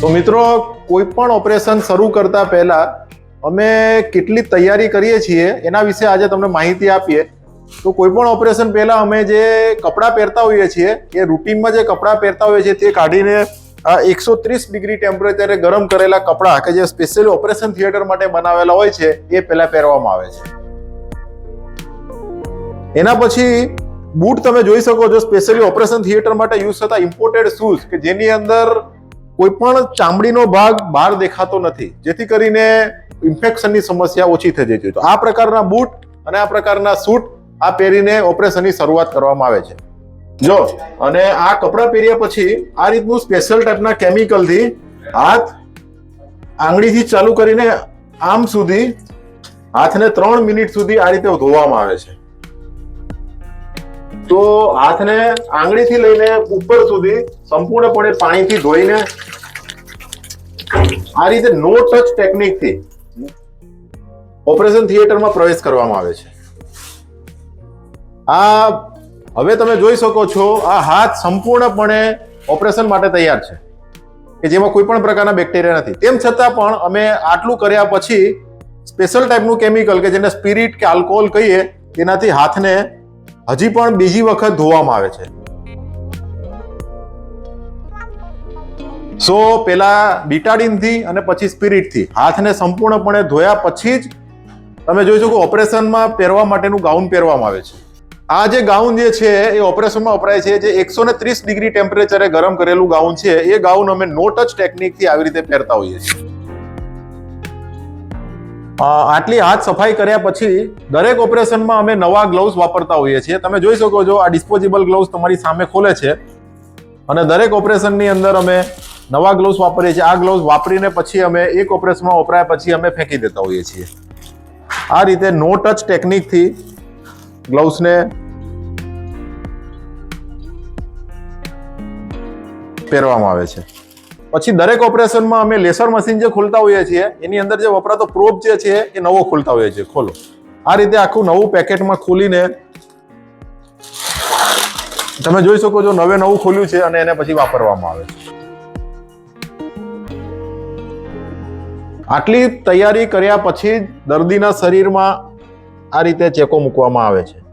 તો મિત્રો, કોઈ પણ ઓપરેશન શરૂ કરતા પહેલા અમે કેટલી તૈયારી કરીએ છીએ એના વિશે આજે તમને માહિતી આપીએ. તો કોઈ પણ ઓપરેશન પહેલા અમે જે કપડાં પહેરતા હોઈએ છીએ, એ રૂટીનમાં જે કપડાં પહેરતા હોઈએ છીએ, તે કાઢીને એકસો ત્રીસ ડિગ્રી ટેમ્પરેચરે ગરમ કરેલા કપડાં કે જે સ્પેશિયલી ઓપરેશન થિયેટર માટે બનાવેલા હોય છે, એ પહેલા પહેરવામાં આવે છે. એના પછી બૂટ તમે જોઈ શકો છો સ્પેશિયલી ઓપરેશન થિયેટર માટે યુઝ થતા ઇમ્પોર્ટેડ શૂઝ કે જેની અંદર કોઈ પણ ચામડીનો ભાગ બહાર દેખાતો નથી, જેથી કરીને ઇન્ફેક્શનની સમસ્યા ઓછી થઈ જતી હોય તો આ પ્રકારના બૂટ અને આ પ્રકારના સૂટ આ પહેરીને ઓપરેશનની શરૂઆત કરવામાં આવે છે. જો, અને આ કપડાં પહેર્યા પછી આ રીતનું સ્પેશિયલ ટાઈપના કેમિકલથી હાથ આંગળીથી ચાલુ કરીને આમ સુધી હાથને ત્રણ મિનિટ સુધી આ રીતે ધોવામાં આવે છે. તો હાથને આંગળીથી લઈને ઉપર સુધી સંપૂર્ણપણે પાણીથી ધોઈને આ રીતે નો ટચ ટેકનિકથી ઓપરેશન થિયેટરમાં પ્રવેશ કરવામાં આવે છે. આ હવે તમે જોઈ શકો છો, આ હાથ સંપૂર્ણપણે ઓપરેશન માટે તૈયાર છે, કે જેમાં કોઈ પણ પ્રકારના બેક્ટેરિયા નથી. તેમ છતાં પણ અમે આટલું કર્યા પછી સ્પેશિયલ ટાઈપનું કેમિકલ કે જેને સ્પિરિટ કે આલ્કોહોલ કહીએ, તેનાથી હાથને હજી પણ બીજી વખત ધોવામાં આવે છે. સો પેલા બીટાડીનથી અને પછી સ્પિરિટથી હાથને સંપૂર્ણપણે ધોયા પછી જ તમે જોઈ શકો ઓપરેશનમાં પહેરવા માટેનું ગાઉન પહેરવામાં આવે છે. આ જે ગાઉન જે છે એ ઓપરેશનમાં વપરાય છે જે એકસો ને ત્રીસ ડિગ્રી ટેમ્પરેચરે ગરમ કરેલું ગાઉન છે, એ ગાઉન અમે નો ટચ ટેકનિકથી આવી રીતે પહેરતા હોઈએ છીએ. આટલી હાથ સફાઈ કર્યા પછી દરેક ઓપરેશનમાં અમે નવા ગ્લોવ્સ વાપરતા હોઈએ છીએ. તમે જોઈ શકો છો, આ ડિસ્પોઝેબલ ગ્લવ્સ તમારી સામે ખોલે છે. અને દરેક ઓપરેશનની અંદર અમે નવા ગ્લવ્સ વાપરીએ છીએ. આ ગ્લવ્સ વાપરીને પછી અમે એક ઓપરેશનમાં વપરાયા પછી અમે ફેંકી દેતા હોઈએ છીએ. આ રીતે નો ટચ ટેકનિકથી ગ્લવ્સને પહેરવામાં આવે છે. પછી દરેક ઓપરેશનમાં અમે લેસર મશીન જે ખોલતા હોઈએ છીએ, એની અંદર જે વપરાતો પ્રોબ જે છે, એ નવો ખોલતા હોઈએ છીએ. ખોલો. આ રીતે આખું નવું પેકેટમાં ખોલીને તમે જોઈ શકો છો, નવે નવું ખોલ્યું છે અને એને પછી વાપરવામાં આવે છે. આટલી તૈયારી કર્યા પછી જ દર્દીના શરીરમાં આ રીતે ચેકો મૂકવામાં આવે છે.